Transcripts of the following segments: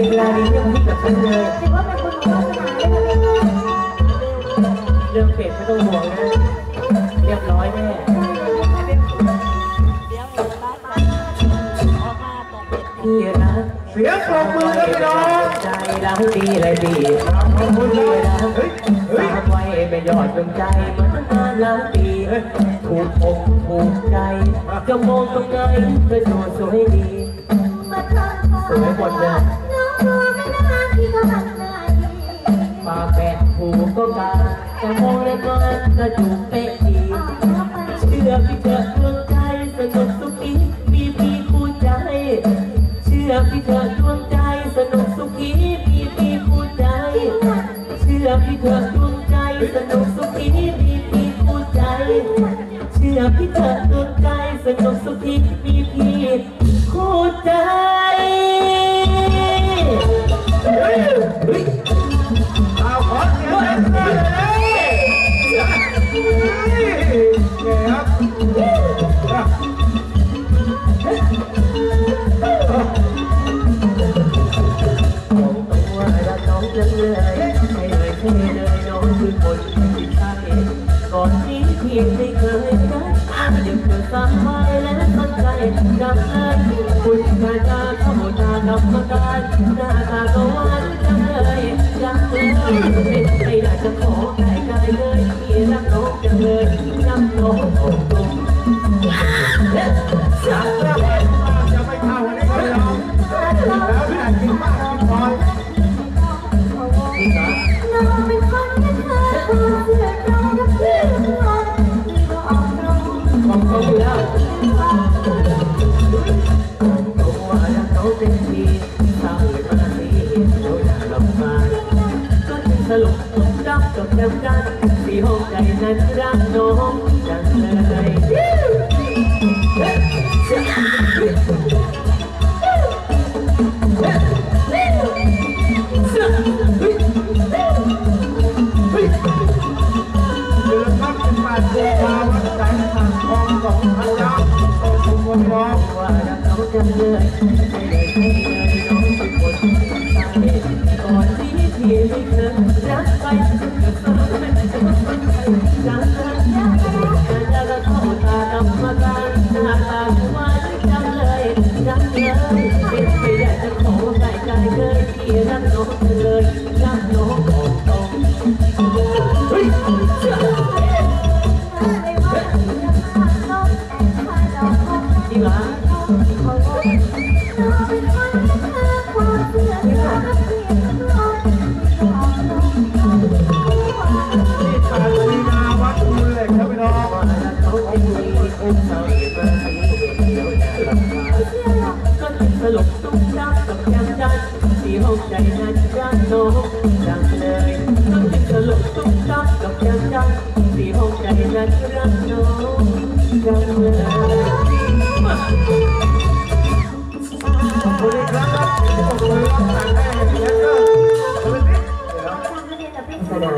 มีเวลาดีเรื่องนี้กับฉันเลยถือว่าเป็นบุญของวาสนาเลยค่ะพี่เรื่องเป็ดไม่ต้องห่วงนะเรียบร้อยแน่เดี๋ยวบ้านออกมาตกเป็ดพี่รักเสียงปรบมือครับพี่น้องใจรักดีเลยดีขอบคุณพี่นะรักเฮ้ยเฮ้ยฝากไว้ไม่ยอดดวงใจมาตั้งนานหลายปีถูกอกถูกใจจะมองตรงไหนก็ดูสวยดีมาทานข้าวสวยหมดเลย แต่มอกกระดูกเป๊ะดีเชื่อพี่เถอะดวงใจสนุกสุขีมีพี่คู่ใจ เชื่อพี่เถอะดวงใจสนุกสุขีมีพี่คู่ใจ เชื่อพี่เถอะดวงใจสนุกสุขีมีพี่คู่ใจ เชื่อพี่เถอะดวงใจสนุกสุขีมีพี่คู่ใจ คือคนที่ใช่ก่อนนี้พี่ไม่เคยรักยังเกิดสายไว้และสนใจจังเลยคุณชายตาขโมยตากรรมการหน้าตาก็หวานจังเลยจังเลย รักกับจำกันที่ห้องใจนั้นรักน้องจังเลยเสื้อเดือนครับเป็นแปดกุม จะมาเป็นใครจังเลยจะจะเข้าตากรรมการหน้า กมาสีเดียวจะลำบากก็ถึงสลบตุ้มรักกับยามจันที่ห้องใจนั้นรักน้องจังเลยก็ถึงสลบตุ้มรักกับยามจันที่ห้องใจนั้นรักน้องจังเลยขอบคุณครั้งครับขอบคุณครับแต่งให้แดนเซอร์คนละนิดเดี๋ยวทำเรียนกับพี่ศาสนา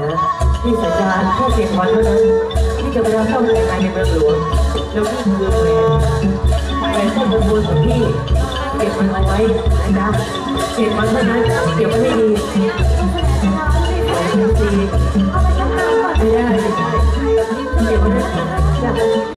ที่สัญญาแค่เพียงวันเท่านั้นที่จะไปรับเข้าในงานในเมืองหลวงแล้วนี่คือ มงคลของพี่เก็บมันเอาไว้นะเก็บมันไว้นะเก็บไว้ให้ดี